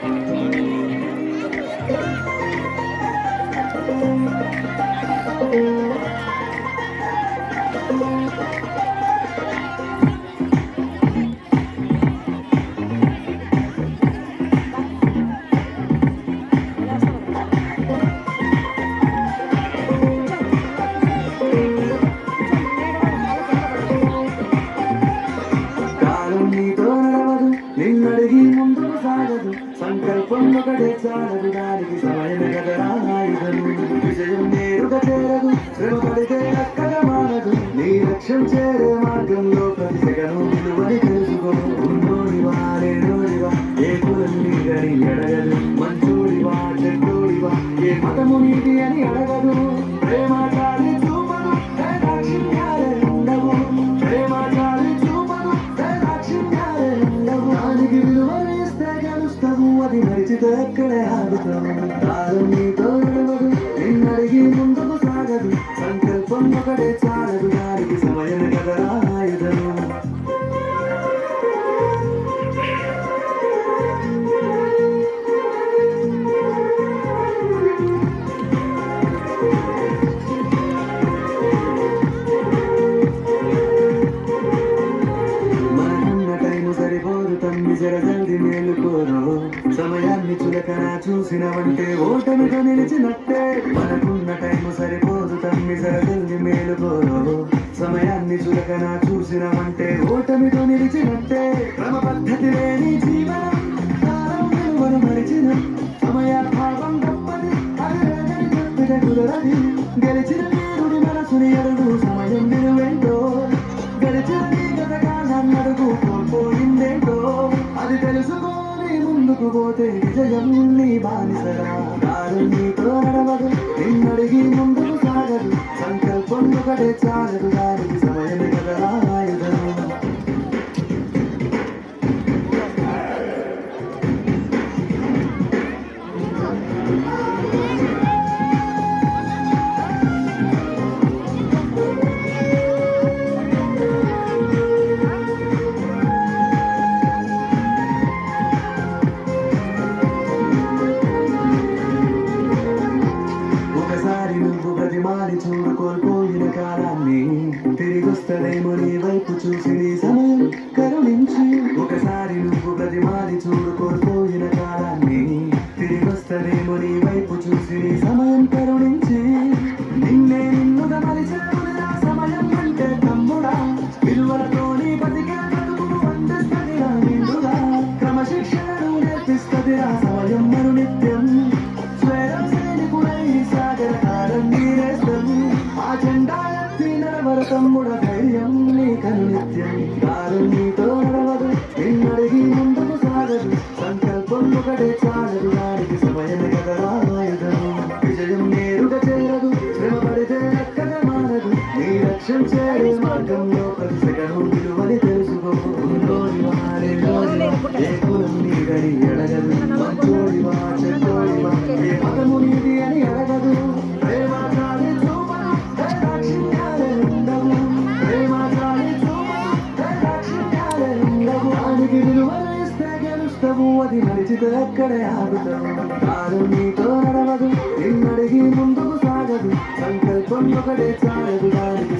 కాలం సాగదు సంకల్పం ఒకటే చాలదు దానికి సమయం కదరా. అది మరిచితే ఎక్కడే ఆగుతావు కాలం నీతో నడవదు నిన్నడిగి ముందుకు సాగదు సంకల్పం ఒకటే చాలదు. తమ్మి జర జల్ది మేలుకోరు సమయాన్ని చులకన చూసినవంటే ఓటమిగా నిలిచినట్టే. మనకున్న టైము సరిపోదు తమ్మి సరదల్ది జల్ది మేలుకోరు సమయాన్ని చులకన చూసినవంటే ఓటమితో నిలిచినట్టే. క్రమ పద్ధతి లేని జీవనం కాలం విలువను మరిచిన. సమయాభావం తప్పది అది లేదని కుదరది గెలిచిన తెలుసుకొని ముందుకు పోతే విజయం నీ బానిసరా. దారు నీతో నడవదు నిన్నడిగి ముందుకు సాగదు సంకల్పం ఒకటే చాలదు నువ్వు బ్రతిమాలి చూడు కోల్పోయిన కాలాన్ని తిరిగొస్తదేమో నీ వైపు చూసి నీ సమయం కరుణించి. ఒక తమ్ముడ ధైర్యం నీ కను నిత్యం కాలం నీతో నడవదు నిన్నడిగి ముందుకు సాగదు. సంకల్పం ఒకటే చాలదు దానికి సమయం కదరా ఆయుధం విజయం నేరుగా చేరదు శ్రమ పడితే ఎక్కడ మారదు. నీ లక్ష్యం చేరే మార్గంలో ప్రతి సెకను విలువని తెలుసుకో. ఉండవు గెలుస్తావు అది నడిచితే అక్కడే ఆగుతావు కాలం నీతో నడవదు నిన్నడిగి ముందుకు సాగదు సంకల్పం ఒకటే చాలదు దానికి